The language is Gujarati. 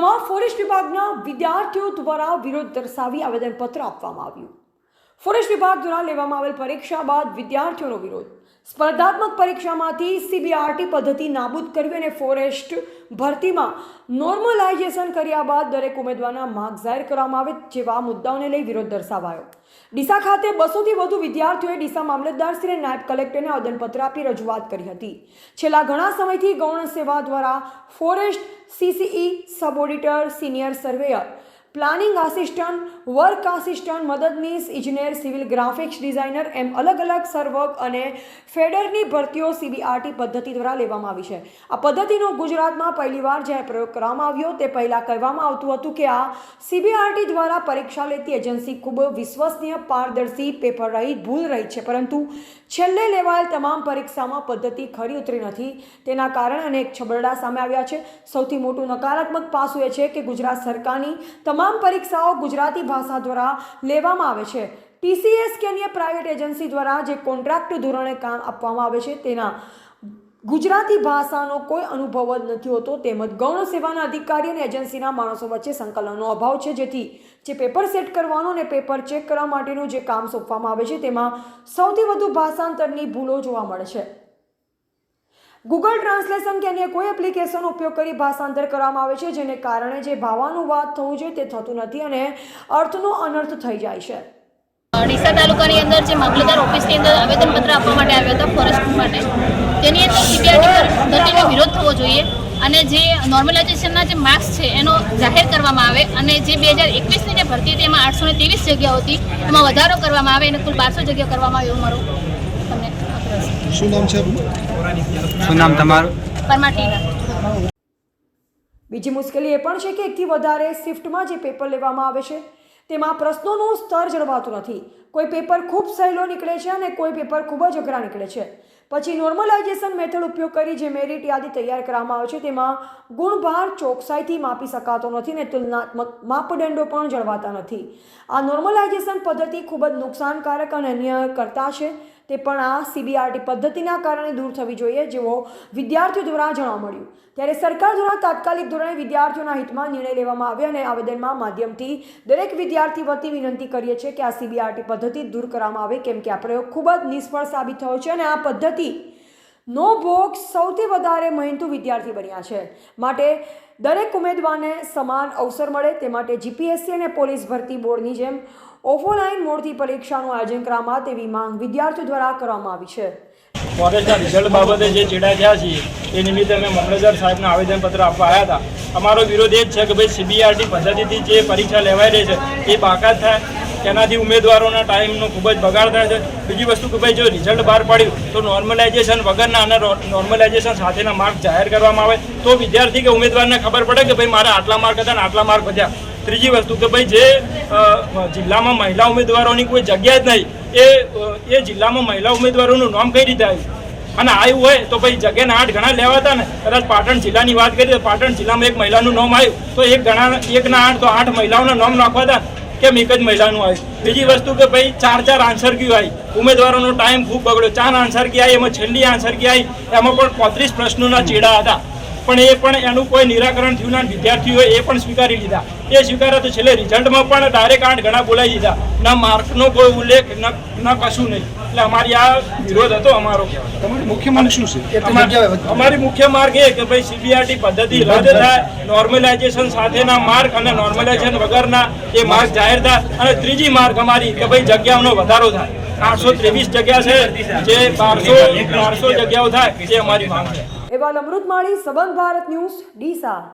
ડીસામાં ફોરેસ્ટ વિભાગના વિદ્યાર્થીઓ દ્વારા વિરોધ દર્શાવી આવેદનપત્ર આપવામાં આવ્યું. ફોરેસ્ટ વિભાગ દ્વારા લેવામાં આવેલ પરીક્ષા બાદ વિદ્યાર્થીઓનો વિરોધ. સ્પર્ધાત્મક પરીક્ષામાંથી સીબીઆરટી પદ્ધતિ નાબૂદ કરવી અને ફોરેસ્ટ ભરતીમાં નોર્મલાઇઝેશન કર્યા બાદ દરેક ઉમેદવારના માર્ક જાહેર કરવામાં આવે જેવા મુદ્દાઓને લઈ વિરોધ દર્શાવાયો. ડીસા ખાતે બસોથી વધુ વિદ્યાર્થીઓએ ડીસા મામલતદાર શ્રી નાયબ કલેક્ટરને આવેદનપત્ર આપી રજૂઆત કરી હતી. છેલ્લા ઘણા સમયથી ગૌણ સેવા દ્વારા forest CCE sub auditor senior surveyor planning assistant work assistant મદદનીશ ઇજનેર સિવિલ ગ્રાફિક્સ ડિઝાઇનર એમ અલગ અલગ સર્વક અને ફેડરની ભરતીઓ સીબીઆરટી પદ્ધતિ દ્વારા લેવામાં આવી છે. આ પદ્ધતિનો ગુજરાતમાં પહેલીવાર જ્યારે પ્રયોગ કરવામાં આવ્યો, તે પહેલાં કહેવામાં આવતું હતું કે આ સીબીઆરટી દ્વારા પરીક્ષા લેતી એજન્સી ખૂબ વિશ્વસનીય, પારદર્શી પેપર રહિત ભૂલ રહી છે. પરંતુ છેલ્લે લેવાયેલ તમામ પરીક્ષામાં પદ્ધતિ ખરી ઉતરી નથી. તેના કારણે અનેક છબરડા સામે આવ્યા છે. સૌથી મોટું નકારાત્મક પાસું એ છે કે ગુજરાત સરકારની તમામ પરીક્ષાઓ ગુજરાતી ભાષા દ્વારા લેવામાં આવે છે. ટીસીએસ કે અન્ય પ્રાઇવેટ એજન્સી દ્વારા જે કોન્ટ્રાક્ટ ધોરણે કામ આપવામાં આવે છે તેના ગુજરાતી ભાષાનો કોઈ અનુભવ જ નથી હોતો. તેમજ ગૌણ સેવાના અધિકારી અને એજન્સીના માણસો વચ્ચે સંકલનનો અભાવ છે. જેથી જે પેપર સેટ કરવાનો અને પેપર ચેક કરવા માટેનું જે કામ સોંપવામાં આવે છે, તેમાં સૌથી વધુ ભાષાંતરની ભૂલો જોવા મળે છે. ગૂગલ ટ્રાન્સલેશન કે અન્ય કોઈ એપ્લિકેશનનો ઉપયોગ કરી ભાષાંતર કરવામાં આવે છે, જેને કારણે જે ભાવાનુવાદ થવું જોઈએ તે થતું નથી અને અર્થનો અનર્થ થઈ જાય છે. ડીસા તાલુકાની અંદર જે મામલતદાર ઓફિસની અંદર આવેદનપત્ર આપવા માટે આવ્યો હતો, ફોરેસ્ટ માટે, તેની અંદર સીબીઆઈની પદ્ધતિનો વિરોધ થવો જોઈએ અને જે નોર્મલાઇઝેશનના જે માર્ક્સ છે એનો જાહેર કરવામાં આવે અને જે બે હજાર એકવીસની જે ભરતી હતી એમાં આઠસો ને ત્રેવીસ જગ્યાઓ હતી, એમાં વધારો કરવામાં આવે અને કુલ બારસો જગ્યા કરવામાં આવે એવું મારું તમને શું નામ છે શું નામ તમારું? બીજી મુશ્કેલી એ પણ છે કે એકથી વધારે શિફ્ટમાં જે પેપર લેવામાં આવે છે તેમાં પ્રશ્નોનું સ્તર જળવાતું નથી. કોઈ પેપર ખૂબ સહેલો નીકળે છે અને કોઈ પેપર ખૂબ જ અઘરા નીકળે છે. પછી નોર્મલાઇઝેશન મેથડ ઉપયોગ કરી જે મેરિટ યાદી તૈયાર કરવામાં આવે છે તેમાં ગુણભાર ચોકસાઈથી માપી શકાતો નથી ને તુલનાત્મક માપદંડો પણ જળવાતા નથી. આ નોર્મલાઇઝેશન પદ્ધતિ ખૂબ જ નુકસાનકારક અને અન્ય કરતા છે. તે પણ આ સીબીઆરટી પદ્ધતિના કારણે દૂર થવી જોઈએ જેવો વિદ્યાર્થીઓ દ્વારા જાણવા મળ્યું. ત્યારે સરકાર દ્વારા તાત્કાલિક ધોરણે વિદ્યાર્થીઓના હિતમાં નિર્ણય લેવામાં આવ્યો અને આવેદનમાં માધ્યમથી દરેક વિદ્યાર્થી વતી વિનંતી કરીએ છીએ કે આ સીબીઆરટી પદ્ધતિ દૂર કરવામાં આવે, કેમ કે આ પ્રયોગ ખૂબ જ નિષ્ફળ સાબિત થયો છે અને આ પદ્ધતિ નો ભોગ સૌથી વધારે મહેનતુ વિદ્યાર્થી બન્યા છે. માટે દરેક ઉમેદવારને સમાન અવસર મળે, તે માટે જીપીએસસી અને પોલીસ ભરતી બોર્ડની જેમ ઓફલાઈન મોડથી પરીક્ષાનું આયોજન કરવામાં તેવી માંગ વિદ્યાર્થીઓ દ્વારા કરવામાં આવી છે. કોલેજના રિઝલ્ટ બાબતે જે ચેડા થયા છીએ, એ નિમિત્તે અમે મામલતદાર સાહેબને આવેદનપત્ર આપવા આવ્યા હતા. અમારો વિરોધ એ જ છે કે ભાઈ સીબીઆરટી પદ્ધતિથી જે પરીક્ષા લેવાઈ રહી છે, એ બાકાત થાય. તેનાથી ઉમેદવારોના ટાઈમનો ખૂબ જ બગાડ થાય છે. બીજી વસ્તુ કે ભાઈ જો રિઝલ્ટ બહાર પાડ્યું, તો નોર્મલાઇઝેશન વગરના અને નોર્મલાઇઝેશન સાથેના માર્ક જાહેર કરવામાં આવે. તો વિદ્યાર્થી કે ઉમેદવારને ખબર પડે કે ભાઈ મારા આટલા માર્ક હતા ને આટલા માર્ક વધ્યા. ત્રીજી વસ્તુ કે ભાઈ જે જિલ્લામાં મહિલા ઉમેદવારોની કોઈ જગ્યા જ નહીં. એ એ જિલ્લામાં મહિલા ઉમેદવારોનું નામ કઈ રીતે આવ્યું? અને આવ્યું હોય તો ભાઈ જગ્યાના આઠ ઘણા લેવાતા ને. કદાચ પાટણ જિલ્લાની વાત કરીએ તો પાટણ જિલ્લામાં એક મહિલાનું નામ આવ્યું. તો એક ઘણા એકના આઠ તો આઠ મહિલાઓના નામ નાખવા હતા. કેમ એક જ મહિલાનું આવ્યું બીજી વસ્તુ કે ભાઈ ચાર ચાર આન્સર કયું આવી ઉમેદવારોનો ટાઈમ ખૂબ બગડ્યો. ચાર આન્સર કી આવી એમાં છેલ્લી આન્સર કી આવી એમાં પણ પોત્રીસ પ્રશ્નોના ચેડા હતા. પણ એ પણ એનું કોઈ નિરાકરણ થયું ના, વિદ્યાર્થીઓએ એ પણ સ્વીકારી લીધા. એ સ્વીકાર્યા તો છેલ્લે રિઝલ્ટમાં પણ ડાયરેક્ટ આઠ ગણા બોલાવી દીધા. ના માર્કનો કોઈ ઉલ્લેખ ન- ન કશું નહીં. એટલે અમારી આ વિરોધ હતો અમારો. તમારી મુખ્ય માર્ગ શું છે? અમારી અમારી મુખ્ય માર્ગ એ કે ભાઈ સીબીઆરટી પદ્ધતિ રદ થાય નોર્મલાઇઝેશન સાથેના માર્ક અને નોર્મલાઇઝેશન વગરના એ માર્ક જાહેર થાય. અને ત્રીજી માર્ગ અમારી કે ભાઈ જગ્યાઓનો વધારો થાય. આઠસો ત્રેવીસ જગ્યા છે જે બારસો બારસો જગ્યાઓ થાય એ અમારી માંગ છે. એવા અમૃત માળી સંબંધ ભારત ન્યૂઝ ડીસા.